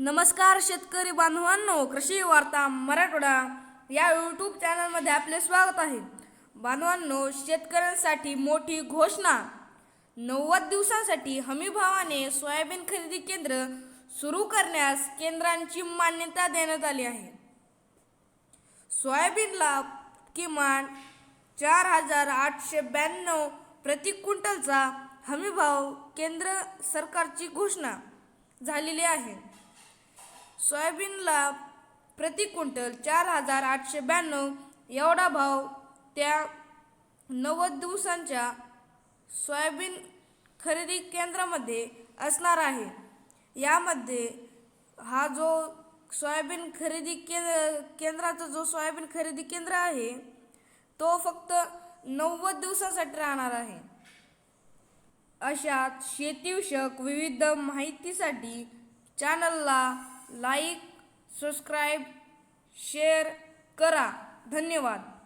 नमस्कार शेतकरी बांधवांनो कृषी वार्ता मराठवाडा या यूट्यूब चॅनलमध्ये आपले स्वागत आहे. बांधवांनो शेतकऱ्यांसाठी मोठी घोषणा. नव्वद दिवसांसाठी हमीभावाने सोयाबीन खरेदी केंद्र सुरू करण्यास केंद्रांची मान्यता देण्यात आली आहे. सोयाबीनला किमान चार हजार आठशे ब्याण्णव प्रति क्विंटलचा हमीभाव केंद्र सरकारची घोषणा झालेली आहे. सोयाबीनला प्रति क्विंटल चार हजार आठशे ब्याण्णव एवढा भाव त्या नव्वद दिवसांच्या सोयाबीन खरेदी केंद्रामध्ये असणार आहे. यामध्ये हा जो सोयाबीन खरेदी केंद्र केंद्राचा जो सोयाबीन खरेदी केंद्र आहे तो फक्त नव्वद दिवसासाठी राहणार आहे. अशात शेतीविषयक विविध माहितीसाठी चॅनलला लाईक सबस्क्राईब शेअर करा. धन्यवाद.